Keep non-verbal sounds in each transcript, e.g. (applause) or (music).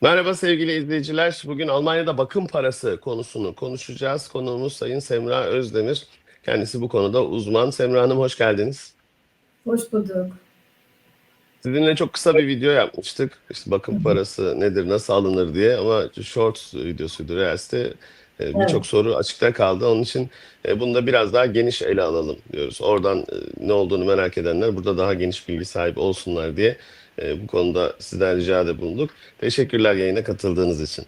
Merhaba sevgili izleyiciler. Bugün Almanya'da bakım parası konusunu konuşacağız. Konuğumuz Sayın Semra Özdemir. Kendisi bu konuda uzman. Semra Hanım hoş geldiniz. Hoş bulduk. Sizinle çok kısa bir video yapmıştık. İşte bakım parası nedir, nasıl alınır diye ama short videosuydu Reels'te. Ee, Birçok Evet. soru açıkta kaldı. Onun için e, bunu da biraz daha geniş ele alalım diyoruz. Oradan e, ne olduğunu merak edenler burada daha geniş bilgi sahibi olsunlar diye e, bu konuda sizden ricada bulunduk. Teşekkürler yayına katıldığınız için.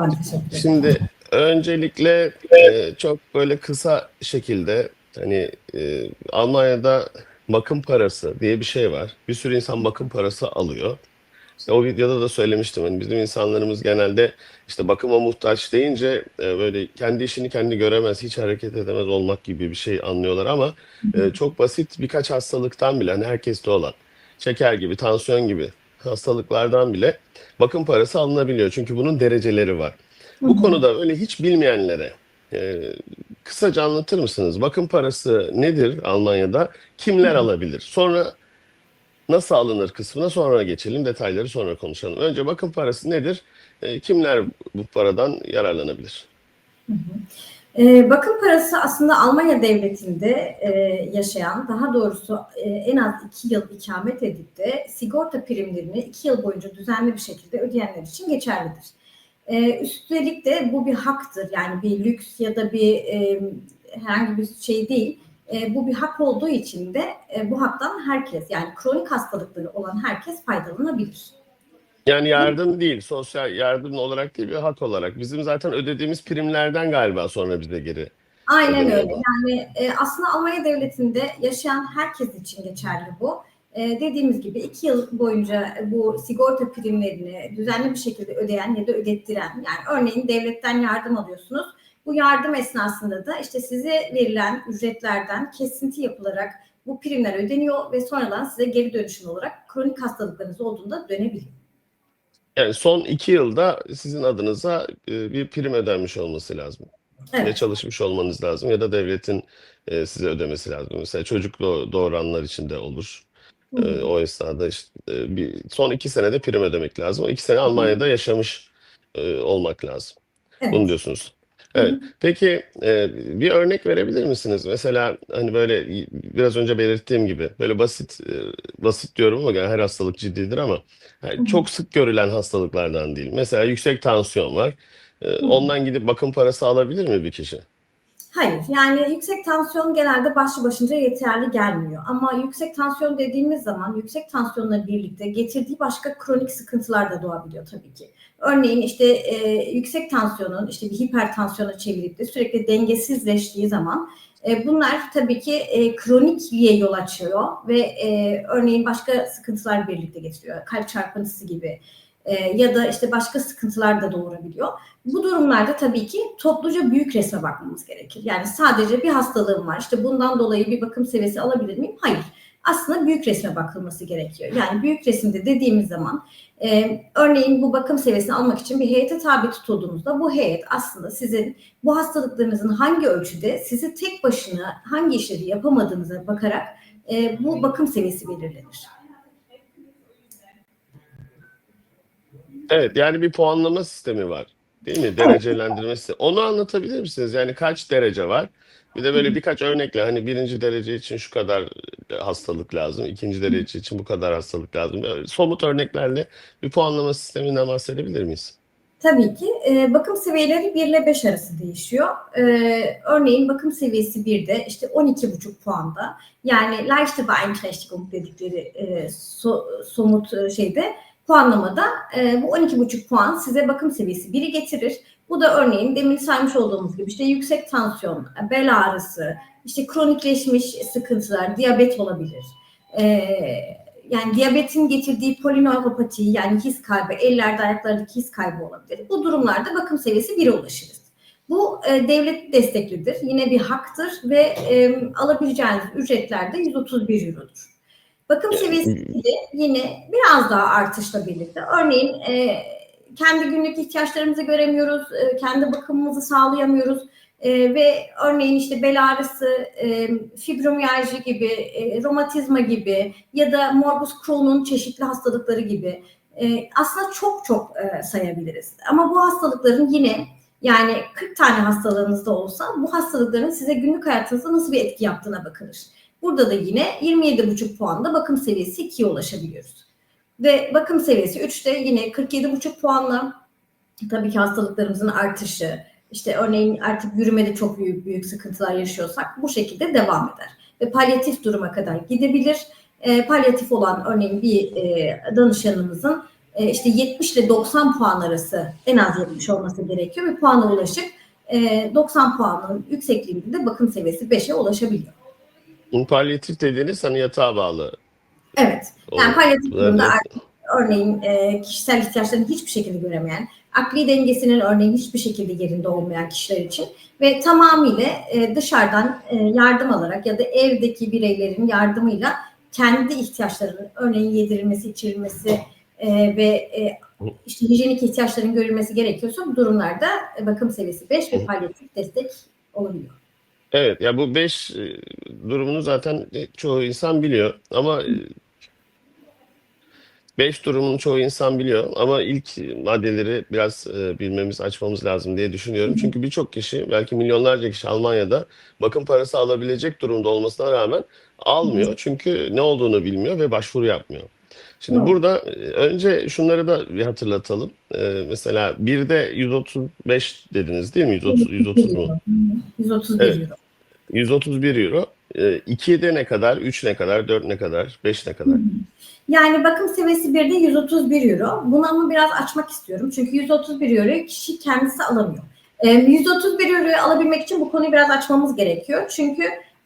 Ben teşekkür ederim. Şimdi öncelikle e, çok böyle kısa şekilde hani e, Almanya'da bakım parası diye bir şey var. Bir sürü insan bakım parası alıyor. İşte o videoda da söylemiştim. Hani bizim insanlarımız genelde işte bakıma muhtaç deyince e, böyle kendi işini kendi göremez, hiç hareket edemez olmak gibi bir şey anlıyorlar ama e, çok basit birkaç hastalıktan bile hani herkeste olan şeker gibi, tansiyon gibi hastalıklardan bile bakım parası alınabiliyor. Çünkü bunun dereceleri var. Bu konuda öyle hiç bilmeyenlere e, kısaca anlatır mısınız? Bakım parası nedir Almanya'da? Kimler alabilir? Sonra nasıl alınır kısmına sonra geçelim. Detayları sonra konuşalım. Önce bakım parası nedir? E, kimler bu paradan yararlanabilir? Ee, bakım parası aslında Almanya devletinde e, yaşayan, daha doğrusu e, en az iki yıl ikamet edip de sigorta primlerini iki yıl boyunca düzenli bir şekilde ödeyenler için geçerlidir. Ee, üstelik de bu bir haktır. Yani bir lüks ya da bir e, herhangi bir şey değil. E, bu bir hak olduğu için de e, bu haktan herkes yani kronik hastalıkları olan herkes faydalanabilir. Yani yardım değil, sosyal yardım olarak değil bir hak olarak. Bizim zaten ödediğimiz primlerden galiba sonra bize geri Aynen öyle. bu. Yani e, aslında Almanya Devleti'nde yaşayan herkes için geçerli bu. E, dediğimiz gibi iki yıl boyunca bu sigorta primlerini düzenli bir şekilde ödeyen ya da ödettiren, yani örneğin devletten yardım alıyorsunuz. Bu yardım esnasında da işte size verilen ücretlerden kesinti yapılarak bu primler ödeniyor ve sonradan size geri dönüşüm olarak kronik hastalıklarınız olduğunda dönebiliyor. Yani son iki yılda sizin adınıza e, bir prim ödenmiş olması lazım. Ya Evet. çalışmış olmanız lazım ya da devletin e, size ödemesi lazım. Mesela çocuk doğ- doğuranlar için de olur. Hı E, o esnada işte e, bir son iki senede prim ödemek lazım. O iki sene Almanya'da yaşamış e, olmak lazım. Bunu Evet. diyorsunuz. Hı Evet. hı. Peki e, bir örnek verebilir misiniz? Mesela hani böyle y- biraz önce belirttiğim gibi böyle basit e, basit diyorum ama yani her hastalık ciddidir ama yani çok sık görülen hastalıklardan değil. Mesela yüksek tansiyon var. E, hı. ondan gidip bakım parası alabilir mi bir kişi? Hayır, yani yüksek tansiyon genelde başlı başınca yeterli gelmiyor. Ama yüksek tansiyon dediğimiz zaman yüksek tansiyonla birlikte getirdiği başka kronik sıkıntılar da doğabiliyor tabii ki. Örneğin işte e, yüksek tansiyonun işte bir hipertansiyona çevirip de sürekli dengesizleştiği zaman e, bunlar tabii ki e, kronikliğe yol açıyor ve e, örneğin başka sıkıntılar birlikte getiriyor. Kalp çarpıntısı gibi ya da işte başka sıkıntılar da doğurabiliyor. Bu durumlarda tabii ki topluca büyük resme bakmamız gerekir. Yani sadece bir hastalığım var, işte bundan dolayı bir bakım seviyesi alabilir miyim? Hayır. Aslında büyük resme bakılması gerekiyor. Yani büyük resimde dediğimiz zaman e, örneğin bu bakım seviyesini almak için bir heyete tabi tutulduğunuzda bu heyet aslında sizin bu hastalıklarınızın hangi ölçüde sizi tek başına hangi işleri yapamadığınıza bakarak e, bu bakım seviyesi belirlenir. Evet, yani bir puanlama sistemi var. Değil mi? Derecelendirme sistemi. Onu anlatabilir misiniz? Yani kaç derece var? Bir de böyle birkaç örnekle hani birinci derece için şu kadar e, hastalık lazım, ikinci derece için bu kadar hastalık lazım. Böyle somut örneklerle bir puanlama sisteminden bahsedebilir miyiz? Tabii ki. E, bakım seviyeleri 1 ile 5 arası değişiyor. E, örneğin bakım seviyesi 1'de işte 12,5 puanda yani leichte Beeinträchtigung dedikleri e, so- somut e, şeyde puanlamada e, bu 12,5 puan size bakım seviyesi 1'i getirir. Bu da örneğin demin saymış olduğumuz gibi işte yüksek tansiyon, bel ağrısı, işte kronikleşmiş sıkıntılar, diyabet olabilir. E, yani diyabetin getirdiği polineuropati yani his kaybı, ellerde ayaklardaki his kaybı olabilir. Bu durumlarda bakım seviyesi 1'e ulaşırız. Bu e, devlet desteklidir. Yine bir haktır ve e, alabileceğiniz ücretler de 131 Euro'dur. Bakım seviyesi de yine biraz daha artışla birlikte. Örneğin e, kendi günlük ihtiyaçlarımızı göremiyoruz, e, kendi bakımımızı sağlayamıyoruz. E, ve örneğin işte bel ağrısı, e, fibromiyalji gibi, e, romatizma gibi ya da morbus Crohn'un çeşitli hastalıkları gibi E, aslında çok çok e, sayabiliriz. Ama bu hastalıkların yine yani 40 tane hastalığınız da olsa bu hastalıkların size günlük hayatınızda nasıl bir etki yaptığına bakılır. Burada da yine 27,5 puanda bakım seviyesi 2'ye ulaşabiliyoruz. Ve bakım seviyesi 3'te yine 47,5 puanla tabii ki hastalıklarımızın artışı, işte örneğin artık yürümede çok büyük büyük sıkıntılar yaşıyorsak bu şekilde devam eder. Ve palyatif duruma kadar gidebilir. E, palyatif olan örneğin bir e, danışanımızın e, işte 70 ile 90 puan arası en az 70 olması gerekiyor. Bir puana ulaşıp e, 90 puanın yüksekliğinde de bakım seviyesi 5'e ulaşabiliyor. Palyatif dediğiniz hani yatağa bağlı. Evet. Yani palyatif durumda artık örneğin e, kişisel ihtiyaçlarını hiçbir şekilde göremeyen, akli dengesinin örneğin hiçbir şekilde yerinde olmayan kişiler için ve tamamıyla e, dışarıdan e, yardım alarak ya da evdeki bireylerin yardımıyla kendi ihtiyaçlarının örneğin yedirilmesi, içirilmesi e, ve e, işte hijyenik ihtiyaçların görülmesi gerekiyorsa bu durumlarda e, bakım seviyesi 5 ve palyatif destek olabiliyor. Evet ya bu 5 durumunu zaten çoğu insan biliyor ama 5 durumunu çoğu insan biliyor ama ilk maddeleri biraz e, bilmemiz, açmamız lazım diye düşünüyorum. Çünkü birçok kişi, belki milyonlarca kişi Almanya'da bakım parası alabilecek durumda olmasına rağmen almıyor. Çünkü ne olduğunu bilmiyor ve başvuru yapmıyor. Şimdi Evet. burada e, önce şunları da bir hatırlatalım. E, mesela bir de 135 dediniz değil mi? 130, 130 mu? 131 Evet. euro. 131 euro. E, 2'de ne kadar? 3 ne kadar? 4 ne kadar? 5 ne kadar? Yani bakım seviyesi 1'de 131 euro. Bunu ama biraz açmak istiyorum. Çünkü 131 euroyu kişi kendisi alamıyor. Ee, 131 euroyu alabilmek için bu konuyu biraz açmamız gerekiyor. Çünkü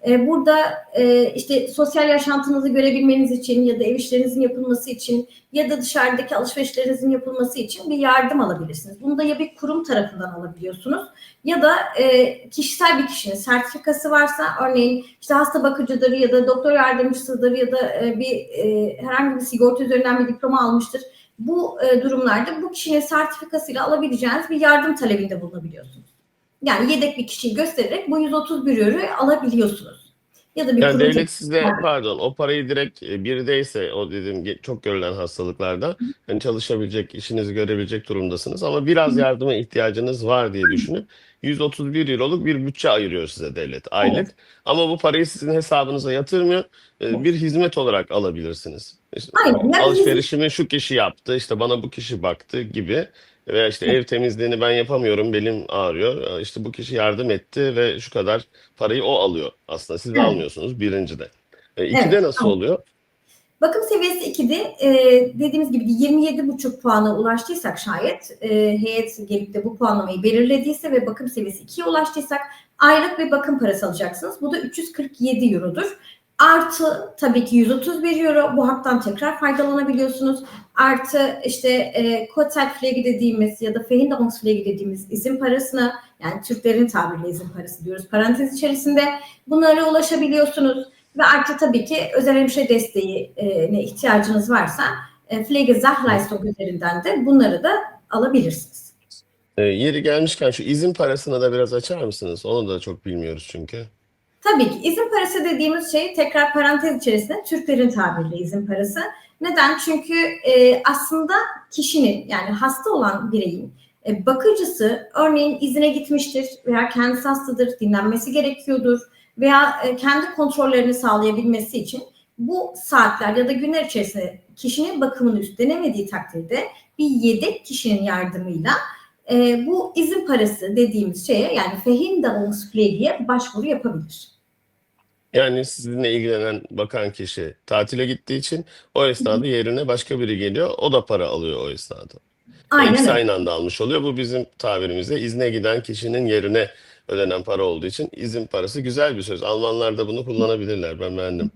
burada e, işte sosyal yaşantınızı görebilmeniz için ya da ev işlerinizin yapılması için ya da dışarıdaki alışverişlerinizin yapılması için bir yardım alabilirsiniz. Bunu da ya bir kurum tarafından alabiliyorsunuz ya da e, kişisel bir kişinin sertifikası varsa örneğin işte hasta bakıcıdır ya da doktor yardımcısıdır ya da e, bir e, herhangi bir sigorta üzerinden bir diploma almıştır. Bu e, durumlarda bu kişinin sertifikasıyla alabileceğiniz bir yardım talebinde bulunabiliyorsunuz. Yani yedek bir kişiyi göstererek bu 131 euroyu alabiliyorsunuz. Ya da bir Yani devlet size Evet. pardon o parayı direkt e, birdeyse o dediğim çok görülen hastalıklarda hani çalışabilecek, işinizi görebilecek durumdasınız ama biraz yardıma ihtiyacınız var diye düşünüp 131 euroluk bir bütçe ayırıyor size devlet aylık. Ama bu parayı sizin hesabınıza yatırmıyor. E, Bir hizmet olarak alabilirsiniz. İşte Aynen. Yani alışverişimi şu kişi yaptı, işte bana bu kişi baktı gibi. Veya işte ev temizliğini ben yapamıyorum, belim ağrıyor. E, İşte bu kişi yardım etti ve şu kadar parayı o alıyor aslında. Siz de Evet. almıyorsunuz birincide. E, ikide Evet, nasıl tamam. oluyor? Bakım seviyesi 2'de e, dediğimiz gibi 27,5 puana ulaştıysak şayet e, heyet gelip de bu puanlamayı belirlediyse ve bakım seviyesi 2'ye ulaştıysak aylık bir bakım parası alacaksınız. Bu da 347 eurodur. Artı tabii ki 131 euro bu haktan tekrar faydalanabiliyorsunuz. Artı işte e, Kurzzeitpflege dediğimiz ya da Verhinderungspflege dediğimiz izin parasına yani Türklerin tabiriyle izin parası diyoruz parantez içerisinde bunlara ulaşabiliyorsunuz. Ve artı tabii ki özel hemşire desteğine ihtiyacınız varsa e, Pflegesachleistung üzerinden de bunları da alabilirsiniz. E, yeri gelmişken şu izin parasını da biraz açar mısınız? Onu da çok bilmiyoruz çünkü. Tabii ki izin parası dediğimiz şey tekrar parantez içerisinde Türklerin tabiriyle izin parası. Neden? Çünkü e, aslında kişinin yani hasta olan bireyin e, bakıcısı örneğin izine gitmiştir veya kendisi hastadır, dinlenmesi gerekiyordur veya e, kendi kontrollerini sağlayabilmesi için bu saatler ya da günler içerisinde kişinin bakımını üstlenemediği takdirde bir yedek kişinin yardımıyla e, bu izin parası dediğimiz şeye yani Verhinderungspflege'ye başvuru yapabilir. Yani sizinle ilgilenen bakan kişi tatile gittiği için o esnada yerine başka biri geliyor. O da para alıyor o esnada. Aynen İkisi aynı anda almış oluyor. Bu bizim tabirimizde izne giden kişinin yerine ödenen para olduğu için izin parası güzel bir söz. Almanlar da bunu kullanabilirler. Ben beğendim.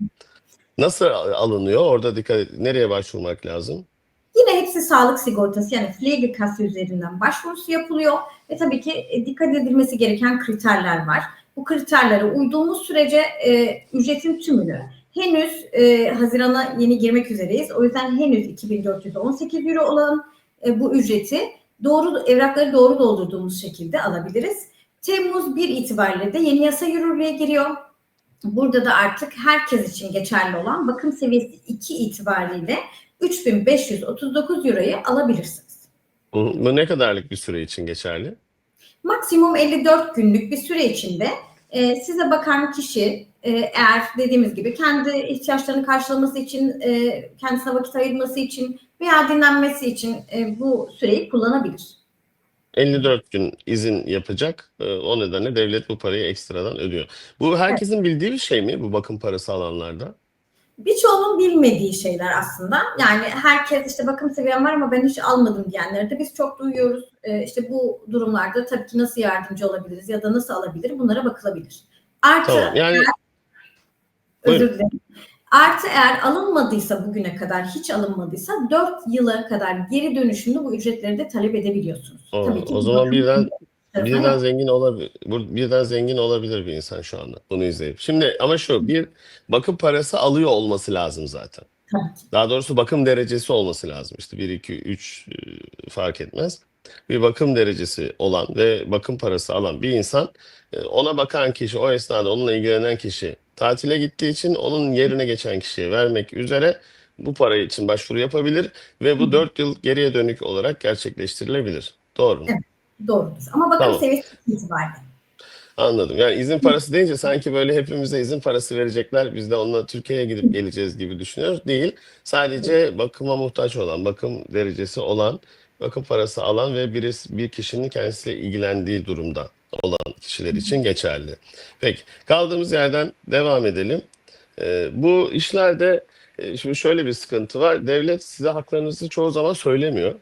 Nasıl alınıyor? Orada dikkat. Nereye başvurmak lazım? Yine hepsi sağlık sigortası yani Pflegekasse üzerinden başvurusu yapılıyor ve tabii ki e, dikkat edilmesi gereken kriterler var. Bu kriterlere uyduğumuz sürece e, ücretin tümünü henüz e, Haziran'a yeni girmek üzereyiz. O yüzden henüz 2418 euro olan e, bu ücreti doğru evrakları doğru doldurduğumuz şekilde alabiliriz. Temmuz 1 itibariyle de yeni yasa yürürlüğe giriyor. Burada da artık herkes için geçerli olan bakım seviyesi 2 itibariyle 3539 euroyu alabilirsiniz. Bu ne kadarlık bir süre için geçerli? Maksimum 54 günlük bir süre içinde e, size bakan kişi e, eğer dediğimiz gibi kendi ihtiyaçlarını karşılaması için, e, kendisine vakit ayırması için veya dinlenmesi için e, bu süreyi kullanabilir. 54 gün izin yapacak. Ee, O nedenle devlet bu parayı ekstradan ödüyor. Bu herkesin bildiği bir şey mi bu bakım parası alanlarda? Birçoğunun bilmediği şeyler aslında. Yani herkes işte bakım seviyem var ama ben hiç almadım diyenleri de biz çok duyuyoruz. Ee, işte bu durumlarda tabii ki nasıl yardımcı olabiliriz ya da nasıl alabilir bunlara bakılabilir. Artı Tamam. Yani özür dilerim. Artı eğer alınmadıysa bugüne kadar hiç alınmadıysa 4 yıla kadar geri dönüşümlü bu ücretleri de talep edebiliyorsunuz. o, Tabii ki o zaman birden birden zengin olabilir. Birden zengin olabilir bir insan şu anda bunu izleyip. Şimdi ama şu bir bakım parası alıyor olması lazım zaten. Daha doğrusu bakım derecesi olması lazım. İşte 1 2 3 e, fark etmez. Bir bakım derecesi olan ve bakım parası alan bir insan e, ona bakan kişi o esnada onunla ilgilenen kişi tatile gittiği için onun yerine geçen kişiye vermek üzere bu para için başvuru yapabilir ve bu 4 yıl geriye dönük olarak gerçekleştirilebilir. Doğru mu? Evet. Doğrudur. Ama bakım Tamam. seviyesi itibariyle. Anladım. Yani izin parası deyince sanki böyle hepimize izin parası verecekler. Biz de onunla Türkiye'ye gidip geleceğiz gibi düşünüyoruz. Değil. Sadece bakıma muhtaç olan, bakım derecesi olan, bakım parası alan ve birisi, bir kişinin kendisiyle ilgilendiği durumda olan kişiler için geçerli. Peki. Kaldığımız yerden devam edelim. Ee, bu işlerde e, şimdi şöyle bir sıkıntı var. Devlet size haklarınızı çoğu zaman söylemiyor.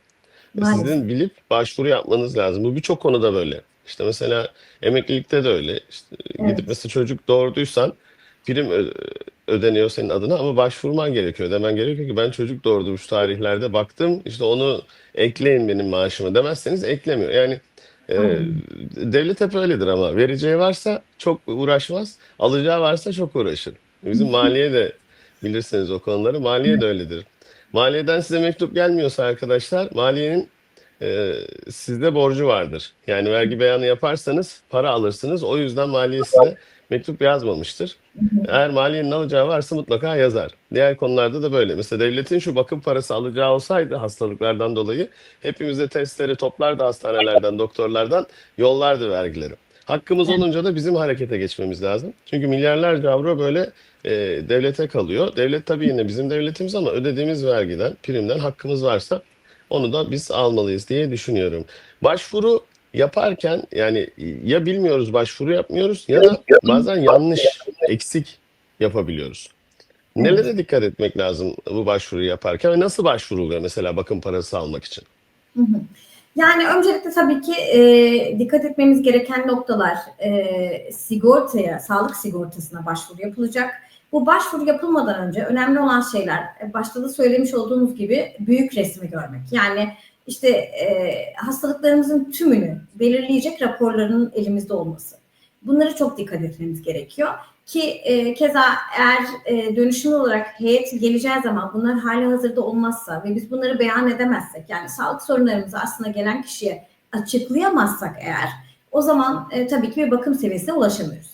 Maalesef. Sizin bilip başvuru yapmanız lazım. Bu birçok konuda böyle. İşte mesela emeklilikte de öyle. İşte Evet. gidip mesela çocuk doğurduysan prim ödeniyor senin adına ama başvurman gerekiyor. Demen gerekiyor ki ben çocuk doğurdum şu tarihlerde baktım işte onu ekleyin benim maaşıma demezseniz eklemiyor. Yani e, devlet hep öyledir ama vereceği varsa çok uğraşmaz, alacağı varsa çok uğraşır. Bizim maliye de bilirsiniz o konuları. Maliye de öyledir. Maliyeden size mektup gelmiyorsa arkadaşlar maliyenin e, sizde borcu vardır. Yani vergi beyanı yaparsanız para alırsınız. O yüzden maliye size mektup yazmamıştır. Eğer maliyenin alacağı varsa mutlaka yazar. Diğer konularda da böyle. Mesela devletin şu bakım parası alacağı olsaydı hastalıklardan dolayı hepimize testleri toplardı hastanelerden, doktorlardan yollardı vergileri. Hakkımız olunca da bizim harekete geçmemiz lazım. Çünkü milyarlarca avro böyle e, devlete kalıyor. Devlet tabii yine bizim devletimiz ama ödediğimiz vergiden, primden hakkımız varsa onu da biz almalıyız diye düşünüyorum. Başvuru yaparken yani ya bilmiyoruz başvuru yapmıyoruz ya da bazen yanlış, eksik yapabiliyoruz. Nelere dikkat etmek lazım bu başvuruyu yaparken ve nasıl başvuruluyor mesela bakım parası almak için? Hı hı. Yani öncelikle tabii ki e, dikkat etmemiz gereken noktalar e, sigortaya, sağlık sigortasına başvuru yapılacak. Bu başvuru yapılmadan önce önemli olan şeyler e, başta da söylemiş olduğumuz gibi büyük resmi görmek. Yani işte e, hastalıklarımızın tümünü belirleyecek raporların elimizde olması. Bunları çok dikkat etmemiz gerekiyor. Ki e, keza eğer e, dönüşümlü olarak heyet geleceği zaman bunlar hali hazırda olmazsa ve biz bunları beyan edemezsek yani sağlık sorunlarımızı aslında gelen kişiye açıklayamazsak eğer o zaman e, tabii ki bir bakım seviyesine ulaşamıyoruz.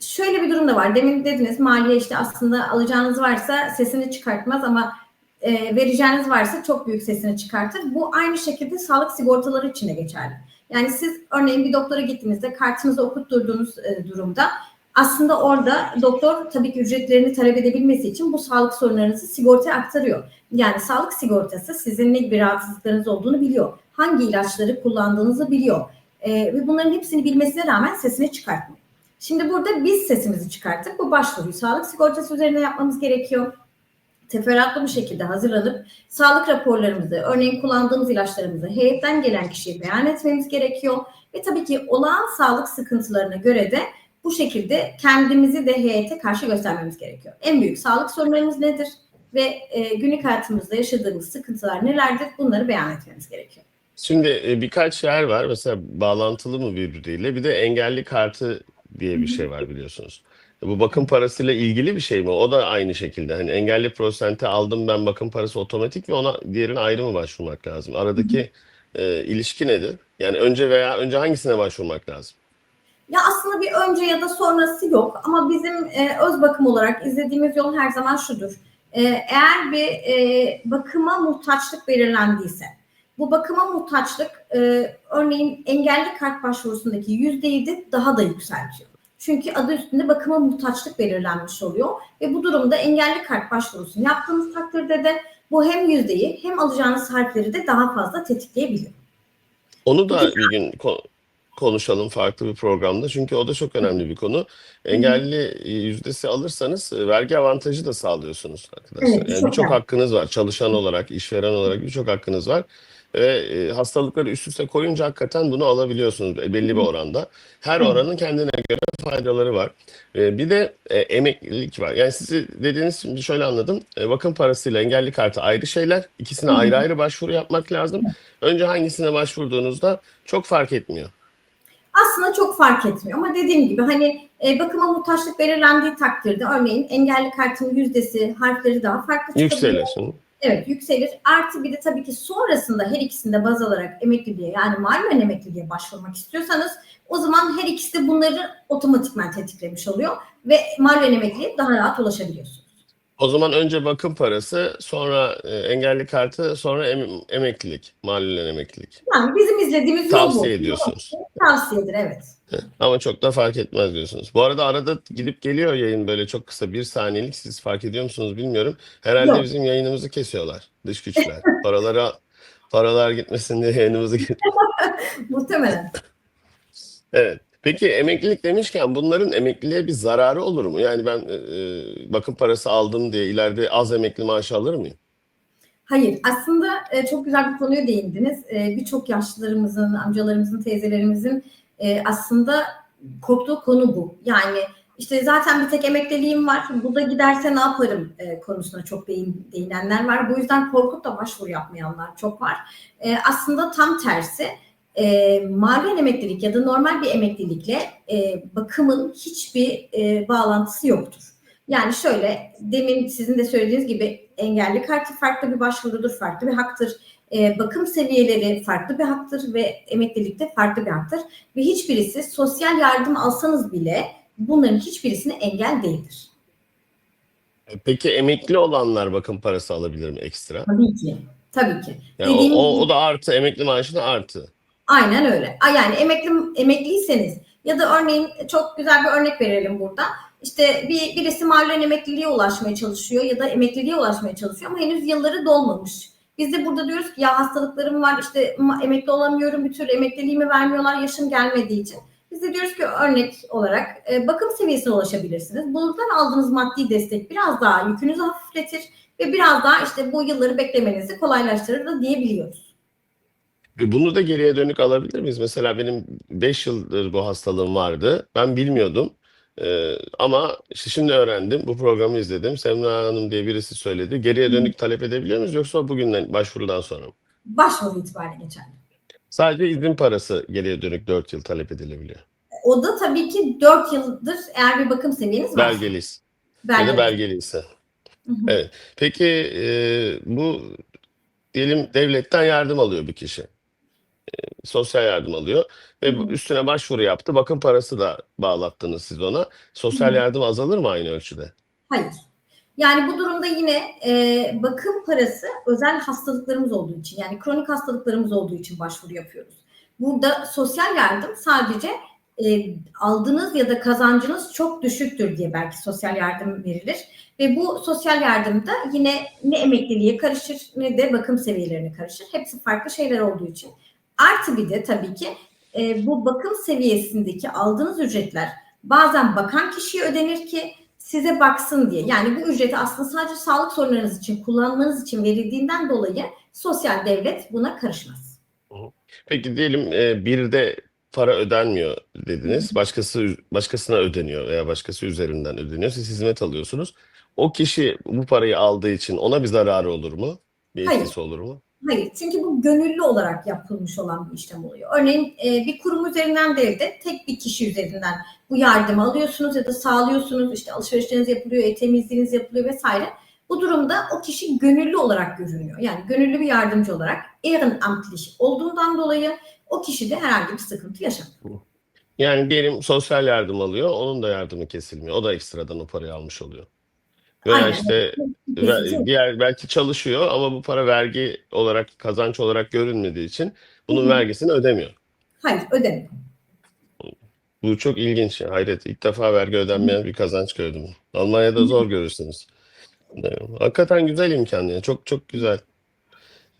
Şöyle bir durum da var. Demin dediniz maliye işte aslında alacağınız varsa sesini çıkartmaz ama e, vereceğiniz varsa çok büyük sesini çıkartır. Bu aynı şekilde sağlık sigortaları için de geçerli. Yani siz örneğin bir doktora gittiğinizde kartınızı okutturduğunuz e, durumda aslında orada doktor tabii ki ücretlerini talep edebilmesi için bu sağlık sorunlarınızı sigortaya aktarıyor. Yani sağlık sigortası sizin ne gibi rahatsızlıklarınız olduğunu biliyor. Hangi ilaçları kullandığınızı biliyor. E, ve bunların hepsini bilmesine rağmen sesini çıkartmıyor. Şimdi burada biz sesimizi çıkarttık. Bu başvuruyu sağlık sigortası üzerine yapmamız gerekiyor. Teferruatlı bir şekilde hazırlanıp sağlık raporlarımızı, örneğin kullandığımız ilaçlarımızı heyetten gelen kişiye beyan etmemiz gerekiyor. Ve tabii ki olağan sağlık sıkıntılarına göre de bu şekilde kendimizi de heyete karşı göstermemiz gerekiyor. En büyük sağlık sorunlarımız nedir? Ve e, günlük hayatımızda yaşadığımız sıkıntılar nelerdir? Bunları beyan etmemiz gerekiyor. Şimdi e, birkaç yer var mesela bağlantılı mı birbiriyle bir de engelli kartı diye bir şey var biliyorsunuz. Bu bakım parasıyla ilgili bir şey mi? O da aynı şekilde. Hani engelli prosente aldım ben bakım parası otomatik ve ona diğerine ayrı mı başvurmak lazım? Aradaki e, ilişki nedir? Yani önce veya önce hangisine başvurmak lazım? Ya aslında bir önce ya da sonrası yok ama bizim e, öz bakım olarak izlediğimiz yol her zaman şudur. E, eğer bir e, bakıma muhtaçlık belirlendiyse, bu bakıma muhtaçlık e, örneğin engelli kart başvurusundaki yüzdeyi de daha da yükseltiyor. Çünkü adı üstünde bakıma muhtaçlık belirlenmiş oluyor ve bu durumda engelli kart başvurusunu yaptığınız takdirde de bu hem yüzdeyi hem alacağınız harfleri de daha fazla tetikleyebiliyor. Onu da bir gün konuşalım farklı bir programda. Çünkü o da çok önemli bir konu. Engelli e, yüzdesi alırsanız e, vergi avantajı da sağlıyorsunuz arkadaşlar. Evet, Yani çok birçok hakkınız var. Çalışan olarak, işveren olarak birçok hakkınız var. Ve e, hastalıkları üst üste koyunca hakikaten bunu alabiliyorsunuz belli bir oranda. Her oranın kendine göre faydaları var. Bir de emeklilik var. Yani sizi dediğiniz şimdi şöyle anladım. Bakım parasıyla engelli kartı ayrı şeyler. İkisine ayrı ayrı başvuru yapmak lazım. Önce hangisine başvurduğunuzda çok fark etmiyor. Aslında çok fark etmiyor ama dediğim gibi hani e, bakıma muhtaçlık belirlendiği takdirde örneğin engelli kartın yüzdesi, harfleri daha farklı çıkabiliyor. Yükselir. Evet yükselir. Artı bir de tabii ki sonrasında her ikisinde baz alarak emekliliğe yani malumen emekliliğe başvurmak istiyorsanız o zaman her ikisi de bunları otomatikman tetiklemiş oluyor ve malumen emekliliğe daha rahat ulaşabiliyorsunuz. O zaman önce bakım parası, sonra e, engelli kartı, sonra em- emeklilik, malulen emeklilik. Yani bizim izlediğimiz yol bu. Tavsiye ediyorsunuz. Tavsiyedir evet. Ama çok da fark etmez diyorsunuz. Bu arada arada gidip geliyor yayın böyle çok kısa bir saniyelik. Siz fark ediyor musunuz bilmiyorum. Herhalde Yok. bizim yayınımızı kesiyorlar. Dış güçler. Paralara paralar gitmesin diye yayınımızı (laughs) Muhtemelen. Evet. Peki emeklilik demişken bunların emekliliğe bir zararı olur mu? Yani ben e, e, bakım parası aldım diye ileride az emekli maaşı alır mıyım? Hayır, aslında e, çok güzel bir konuya değindiniz. E, Birçok yaşlılarımızın, amcalarımızın, teyzelerimizin e, aslında korktuğu konu bu. Yani işte zaten bir tek emekliliğim var, bu da giderse ne yaparım e, konusuna çok değin, değinenler var. Bu yüzden korkup da başvuru yapmayanlar çok var. E, aslında tam tersi, e, maluyen emeklilik ya da normal bir emeklilikle e, bakımın hiçbir e, bağlantısı yoktur. Yani şöyle demin sizin de söylediğiniz gibi engelli kartı farklı bir başvurudur, farklı bir haktır. Ee, bakım seviyeleri farklı bir haktır ve emeklilikte farklı bir haktır. Ve hiçbirisi sosyal yardım alsanız bile bunların hiçbirisine engel değildir. E, Peki emekli olanlar bakım parası alabilir mi ekstra? Tabii ki. Tabii ki. Yani o, Dediğim o, o da artı, emekli maaşına artı. Aynen öyle. Yani emekli emekliyseniz ya da örneğin çok güzel bir örnek verelim burada. İşte bir birisi mahallen emekliliğe ulaşmaya çalışıyor ya da emekliliğe ulaşmaya çalışıyor ama henüz yılları dolmamış. Biz de burada diyoruz ki ya hastalıklarım var işte emekli olamıyorum bir türlü emekliliğimi vermiyorlar yaşım gelmediği için. Biz de diyoruz ki örnek olarak e, bakım seviyesine ulaşabilirsiniz. Buradan aldığınız maddi destek biraz daha yükünüzü hafifletir ve biraz daha işte bu yılları beklemenizi kolaylaştırır da diyebiliyoruz. E, Bunu da geriye dönük alabilir miyiz? Mesela benim 5 yıldır bu hastalığım vardı. Ben bilmiyordum. Ee, ama işte şimdi öğrendim. Bu programı izledim. Semra Hanım diye birisi söyledi. Geriye dönük talep edebiliyor muyuz yoksa bugünden başvurudan sonra mı? Başvuru itibariyle geçerli. Sadece izin parası geriye dönük 4 yıl talep edilebiliyor. O da tabii ki 4 yıldır eğer bir bakım seviyeniz var. Belgeliyiz. Ya da Belgeli. belgeliyse. Hı hı. Evet. Peki e, bu diyelim devletten yardım alıyor bir kişi. E, sosyal yardım alıyor ve Hı üstüne başvuru yaptı. Bakım parası da bağlattınız siz ona. Sosyal hı. yardım azalır mı aynı ölçüde? Hayır. Yani bu durumda yine e, bakım parası özel hastalıklarımız olduğu için yani kronik hastalıklarımız olduğu için başvuru yapıyoruz. Burada sosyal yardım sadece e, aldığınız ya da kazancınız çok düşüktür diye belki sosyal yardım verilir. Ve bu sosyal yardımda yine ne emekliliğe karışır ne de bakım seviyelerine karışır. Hepsi farklı şeyler olduğu için. Artı bir de tabii ki e, bu bakım seviyesindeki aldığınız ücretler bazen bakan kişiye ödenir ki size baksın diye. Yani bu ücreti aslında sadece sağlık sorunlarınız için kullanmanız için verildiğinden dolayı sosyal devlet buna karışmaz. Peki diyelim e, bir de para ödenmiyor dediniz. Başkası başkasına ödeniyor veya başkası üzerinden ödeniyor. Siz hizmet alıyorsunuz. O kişi bu parayı aldığı için ona bir zararı olur mu? Bir Hayır. etkisi olur mu? Hayır çünkü bu gönüllü olarak yapılmış olan bir işlem oluyor. Örneğin e, bir kurum üzerinden değil de tek bir kişi üzerinden bu yardımı alıyorsunuz ya da sağlıyorsunuz. İşte alışverişleriniz yapılıyor, ev temizliğiniz yapılıyor vesaire. Bu durumda o kişi gönüllü olarak görünüyor. Yani gönüllü bir yardımcı olarak ehrenamtlich olduğundan dolayı o kişi de herhangi bir sıkıntı yaşamıyor. Yani diyelim sosyal yardım alıyor, onun da yardımı kesilmiyor. O da ekstradan o parayı almış oluyor. Veya Aynen. işte ve- diğer belki çalışıyor ama bu para vergi olarak, kazanç olarak görünmediği için bunun Hı hı. vergisini ödemiyor. Hayır ödemiyor. Bu çok ilginç. Hayret. İlk defa vergi ödenmeyen bir kazanç gördüm. Almanya'da zor görürsünüz. Hakikaten güzel imkan ya. Çok çok güzel.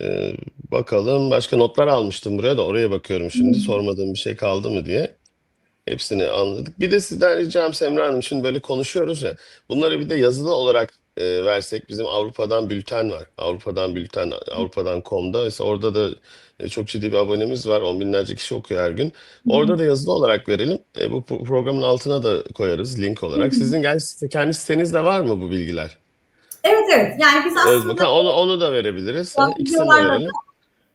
Ee, bakalım başka notlar almıştım buraya da oraya bakıyorum şimdi. Hı. Sormadığım bir şey kaldı mı diye. Hepsini anladık. Bir de sizden ricam Semra Hanım şimdi böyle konuşuyoruz ya. Bunları bir de yazılı olarak e, versek bizim Avrupa'dan bülten var. Avrupa'dan bülten Avrupa'dan.com'da. Mesela orada da e, çok ciddi bir abonemiz var. On binlerce kişi okuyor her gün. Orada da yazılı olarak verelim. E, bu pro- programın altına da koyarız link olarak. Sizin gel- kendi sitenizde var mı bu bilgiler? Evet evet. Yani biz Evet, aslında onu, onu da verebiliriz. Ya, İkisini de videolarla verelim.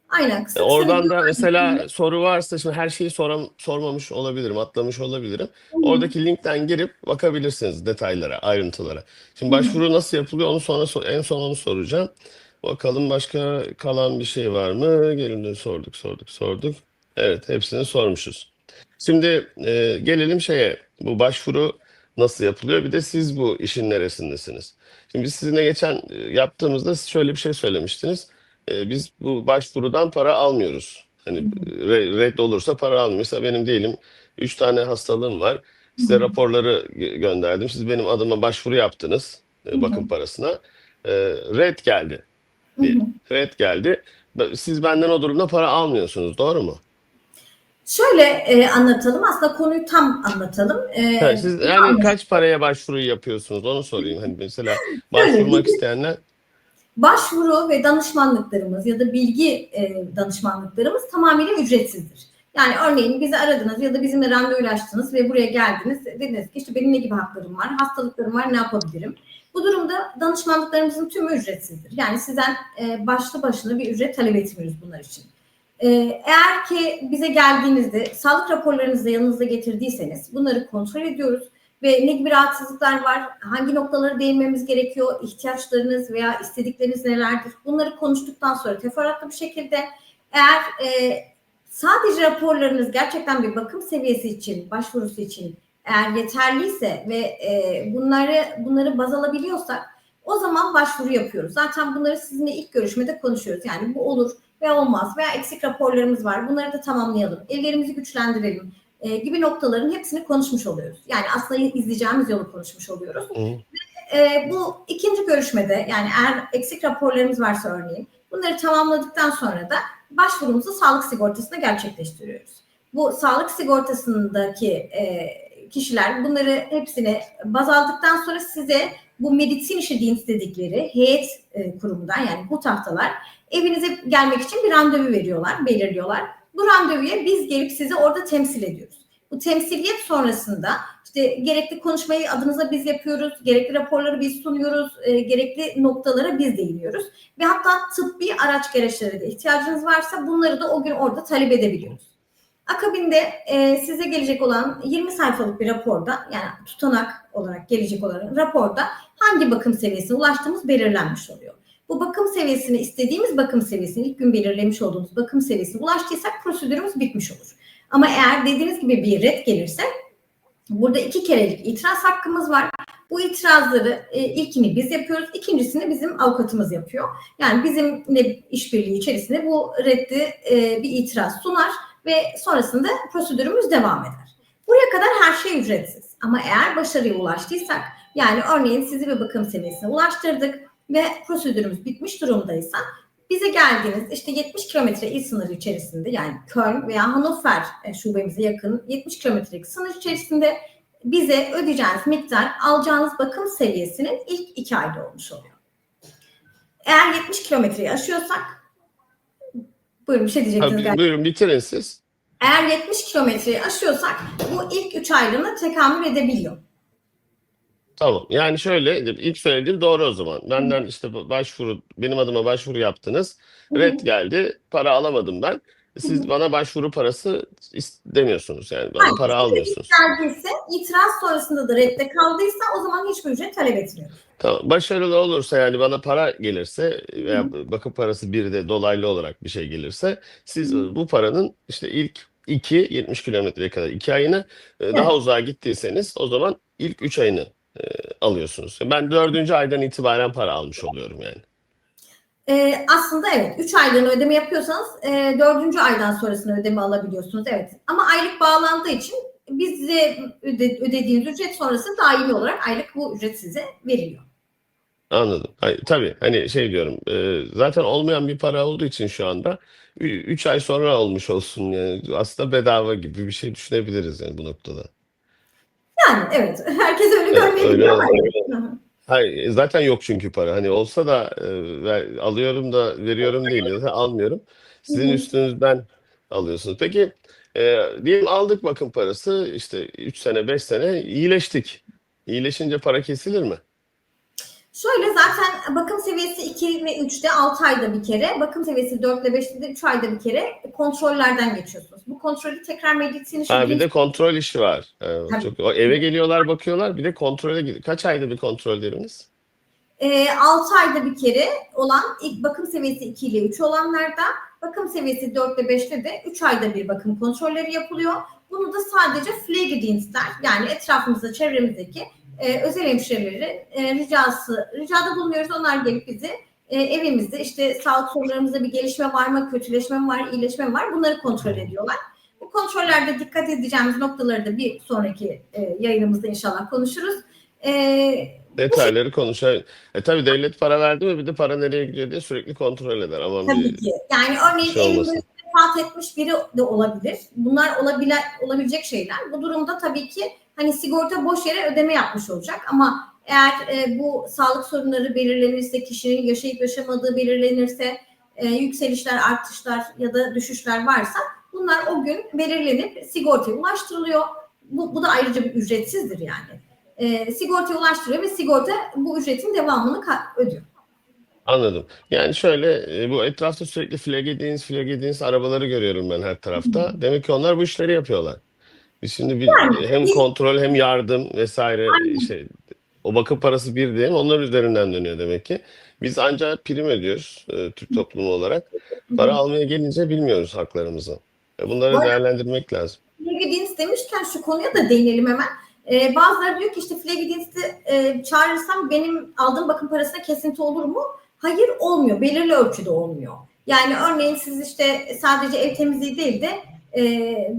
Aynen E, kısa kısa Oradan da mesela soru varsa şimdi her şeyi soram, sormamış olabilirim, atlamış olabilirim. Hı hı. Oradaki linkten girip bakabilirsiniz detaylara, ayrıntılara. Şimdi başvuru nasıl yapılıyor onu sonra en son onu soracağım. Bakalım başka kalan bir şey var mı? Gelin de sorduk, sorduk, sorduk. Evet, hepsini sormuşuz. Şimdi e, gelelim şeye. Bu başvuru nasıl yapılıyor? Bir de siz bu işin neresindesiniz? Şimdi biz sizinle geçen e, yaptığımızda şöyle bir şey söylemiştiniz. E, biz bu başvurudan para almıyoruz. Hani re- red olursa para almıyor. Mesela benim diyelim 3 tane hastalığım var. Size raporları gö- gönderdim. Siz benim adıma başvuru yaptınız e, bakım parasına. E, red geldi. Red geldi. Siz benden o durumda para almıyorsunuz. Doğru mu? Şöyle e, anlatalım. Aslında konuyu tam anlatalım. E, Ha, siz yani kaç paraya başvuru yapıyorsunuz? Onu sorayım. Hani mesela başvurmak isteyenler başvuru ve danışmanlıklarımız ya da bilgi e, danışmanlıklarımız tamamıyla ücretsizdir. Yani örneğin bizi aradınız ya da bizimle randevulaştınız ve buraya geldiniz. Dediniz ki işte benim ne gibi haklarım var, hastalıklarım var, ne yapabilirim? Bu durumda danışmanlıklarımızın tümü ücretsizdir. Yani sizden e, başlı başına bir ücret talep etmiyoruz bunlar için. E, eğer ki bize geldiğinizde sağlık raporlarınızı da yanınızda getirdiyseniz bunları kontrol ediyoruz ve ne gibi rahatsızlıklar var, hangi noktalara değinmemiz gerekiyor, ihtiyaçlarınız veya istedikleriniz nelerdir? Bunları konuştuktan sonra teferruatlı bir şekilde eğer e, sadece raporlarınız gerçekten bir bakım seviyesi için, başvurusu için eğer yeterliyse ve e, bunları bunları baz alabiliyorsak o zaman başvuru yapıyoruz. Zaten bunları sizinle ilk görüşmede konuşuyoruz. Yani bu olur ve olmaz veya eksik raporlarımız var. Bunları da tamamlayalım. Ellerimizi güçlendirelim e, gibi noktaların hepsini konuşmuş oluyoruz. Yani aslında izleyeceğimiz yolu konuşmuş oluyoruz. Hı. E, bu ikinci görüşmede yani eğer eksik raporlarımız varsa örneğin bunları tamamladıktan sonra da başvurumuzu sağlık sigortasına gerçekleştiriyoruz. Bu sağlık sigortasındaki e, kişiler bunları hepsini baz aldıktan sonra size bu medicin işi dedikleri heyet e, kurumundan yani bu tahtalar evinize gelmek için bir randevu veriyorlar, belirliyorlar. Bu randevuya biz gelip sizi orada temsil ediyoruz. Bu temsiliyet sonrasında işte gerekli konuşmayı adınıza biz yapıyoruz, gerekli raporları biz sunuyoruz, e, gerekli noktalara biz değiniyoruz. Ve hatta tıbbi araç gereçlere de ihtiyacınız varsa bunları da o gün orada talep edebiliyoruz. Akabinde e, size gelecek olan 20 sayfalık bir raporda yani tutanak olarak gelecek olan raporda hangi bakım seviyesine ulaştığımız belirlenmiş oluyor. Bu bakım seviyesini istediğimiz bakım seviyesini ilk gün belirlemiş olduğumuz bakım seviyesine ulaştıysak prosedürümüz bitmiş olur. Ama eğer dediğiniz gibi bir red gelirse burada iki kerelik itiraz hakkımız var. Bu itirazları e, ilkini biz yapıyoruz, ikincisini bizim avukatımız yapıyor. Yani bizimle işbirliği içerisinde bu reddi e, bir itiraz sunar ve sonrasında prosedürümüz devam eder. Buraya kadar her şey ücretsiz. Ama eğer başarıya ulaştıysak yani örneğin sizi bir bakım seviyesine ulaştırdık ve prosedürümüz bitmiş durumdaysa bize geldiğiniz işte 70 kilometre il sınırı içerisinde yani Köln veya Hannover e, şubemize yakın 70 kilometrelik sınır içerisinde bize ödeyeceğiniz miktar alacağınız bakım seviyesinin ilk iki ayda olmuş oluyor. Eğer 70 kilometreyi aşıyorsak buyurun bir şey diyecektiniz galiba. buyurun bitirin siz. Eğer 70 kilometreyi aşıyorsak bu ilk 3 aylığına tekamül edebiliyor. Tamam. Yani şöyle ilk söylediğim doğru o zaman. Benden işte başvuru benim adıma başvuru yaptınız. Red geldi. Para alamadım ben. Siz bana başvuru parası istemiyorsunuz yani. Bana Hayır, para almıyorsunuz. Geldiyse itiraz sonrasında da redde kaldıysa o zaman hiçbir ücret talep etmiyoruz. Tamam. Başarılı olursa yani bana para gelirse veya bakım parası bir de dolaylı olarak bir şey gelirse siz bu paranın işte ilk 2 70 kilometreye kadar 2 ayını e, daha uzağa gittiyseniz o zaman ilk 3 ayını e, alıyorsunuz. Ben dördüncü aydan itibaren para almış oluyorum yani. Ee, aslında evet 3 aylığına ödeme yapıyorsanız e, 4. aydan sonrasını ödeme alabiliyorsunuz. Evet ama aylık bağlandığı için bize öde, ödediğiniz ücret sonrası daimi olarak aylık bu ücret size veriliyor. Anladım. Hayır, tabii hani şey diyorum e, zaten olmayan bir para olduğu için şu anda 3 ay sonra olmuş olsun yani aslında bedava gibi bir şey düşünebiliriz yani bu noktada. Yani evet (laughs) herkes öyle Evet, görmeyebilir öyle ama. Hayır, zaten yok çünkü para. Hani olsa da e, ver- alıyorum da veriyorum değil. (laughs) Zaten almıyorum. Sizin Hı hı. üstünüzden alıyorsunuz. Peki e, diyelim aldık bakım parası işte 3 sene 5 sene iyileştik. İyileşince para kesilir mi? Şöyle zaten bakım seviyesi 2 ve 3'te 6 ayda bir kere, bakım seviyesi 4 ile 5'te de 3 ayda bir kere kontrollerden geçiyorsunuz. Bu kontrolü tekrar mediksin işi Ha bir de kontrol işi var. Tabii. çok, o eve geliyorlar bakıyorlar bir de kontrole gidiyor. Kaç ayda bir kontrolleriniz? E, 6 ayda bir kere olan ilk bakım seviyesi 2 ile 3 olanlarda bakım seviyesi 4 ile 5'te de 3 ayda bir bakım kontrolleri yapılıyor. Bunu da sadece Pflegedienstler yani etrafımızda çevremizdeki e, özel hemşirelerin e, ricası, ricada bulunuyoruz. Onlar gelip bizi e, evimizde işte sağlık sorunlarımızda bir gelişme var mı, kötüleşme mi var, iyileşme mi var bunları kontrol ediyorlar. Bu kontrollerde dikkat edeceğimiz noktaları da bir sonraki e, yayınımızda inşallah konuşuruz. E, Detayları konuşalım. E tabii devlet para verdi mi bir de para nereye gidiyor diye sürekli kontrol eder. Aman Tabii bir ki. Yani örneğin şey olmasın. vefat etmiş biri de olabilir. Bunlar olabile, olabilecek şeyler. Bu durumda tabii ki hani sigorta boş yere ödeme yapmış olacak ama eğer e, bu sağlık sorunları belirlenirse, kişinin yaşayıp yaşamadığı belirlenirse, e, yükselişler, artışlar ya da düşüşler varsa bunlar o gün belirlenip sigortaya ulaştırılıyor. Bu, bu da ayrıca bir ücretsizdir yani. E, sigortaya ulaştırıyor ve sigorta bu ücretin devamını ödüyor. Anladım. Yani şöyle e, bu etrafta sürekli flagedins, flagedins arabaları görüyorum ben her tarafta. Demek ki onlar bu işleri yapıyorlar. Biz şimdi bir Yani hem biz- kontrol hem yardım vesaire şey o bakım parası bir diyelim onlar üzerinden dönüyor demek ki. Biz ancak prim ödüyoruz e, Türk toplumu olarak. Para almaya gelince bilmiyoruz haklarımızı. E, Bunları Bu arada- değerlendirmek lazım. Flagedins demişken şu konuya da değinelim hemen. Ee, bazıları diyor ki işte Flagedins'i e, çağırırsam benim aldığım bakım parasına kesinti olur mu? Hayır olmuyor. Belirli ölçüde olmuyor. Yani örneğin siz işte sadece ev temizliği değil de e,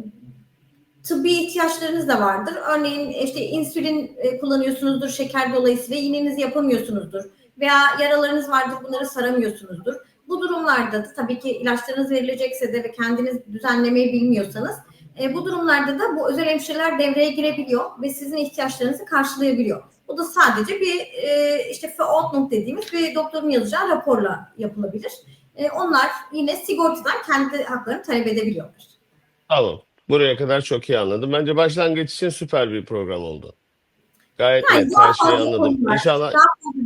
tıbbi ihtiyaçlarınız da vardır. Örneğin işte insülin e, kullanıyorsunuzdur şeker dolayısıyla iğnenizi yapamıyorsunuzdur. Veya yaralarınız vardır bunları saramıyorsunuzdur. Bu durumlarda da tabii ki ilaçlarınız verilecekse de ve kendiniz düzenlemeyi bilmiyorsanız e, bu durumlarda da bu özel hemşireler devreye girebiliyor ve sizin ihtiyaçlarınızı karşılayabiliyor. Bu da sadece bir e, işte Verordnung dediğimiz bir doktorun yazacağı raporla yapılabilir. E, onlar yine sigortadan kendi haklarını talep edebiliyorlar. Tamam. Buraya kadar çok iyi anladım. Bence başlangıç için süper bir program oldu. Gayet Yani net her şeyi anladım. İnşallah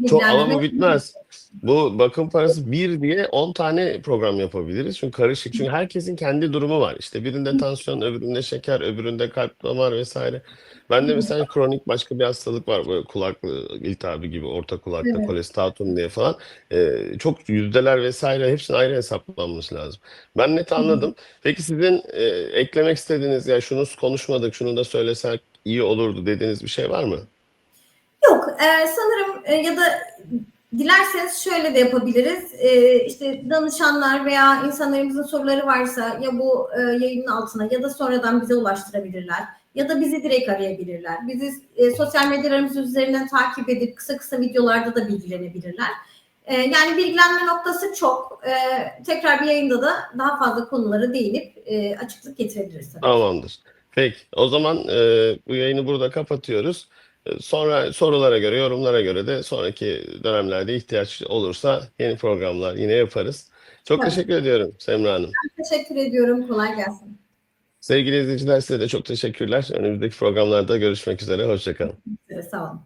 Çok, ama bu bitmez. Bu bakım parası bir diye 10 tane program yapabiliriz. Çünkü karışık. Çünkü herkesin kendi durumu var. İşte birinde tansiyon, öbüründe şeker, öbüründe kalp damar vesaire. Bende mesela kronik başka bir hastalık var. Böyle kulak iltihabı gibi, orta kulakta Evet. kolestatum diye falan. Ee, çok yüzdeler vesaire hepsinin ayrı hesaplanması lazım. Ben net anladım. Peki sizin e, eklemek istediğiniz ya şunu konuşmadık, şunu da söylesek iyi olurdu dediğiniz bir şey var mı? Yok, e, sanırım e, ya da dilerseniz şöyle de yapabiliriz. E, işte danışanlar veya insanlarımızın soruları varsa ya bu e, yayının altına ya da sonradan bize ulaştırabilirler ya da bizi direkt arayabilirler. Bizi e, sosyal medyalarımız üzerinden takip edip kısa kısa videolarda da bilgilenebilirler. E, yani bilgilenme noktası çok. E, tekrar bir yayında da daha fazla konulara değinip e, açıklık getirebiliriz. Tamamdır. Peki. O zaman e, bu yayını burada kapatıyoruz. Sonra sorulara göre, yorumlara göre de sonraki dönemlerde ihtiyaç olursa yeni programlar yine yaparız. Çok Evet. teşekkür ediyorum Semra Hanım. Teşekkür ediyorum. Kolay gelsin. Sevgili izleyiciler size de çok teşekkürler. Önümüzdeki programlarda görüşmek üzere. Hoşçakalın. Sağ olun.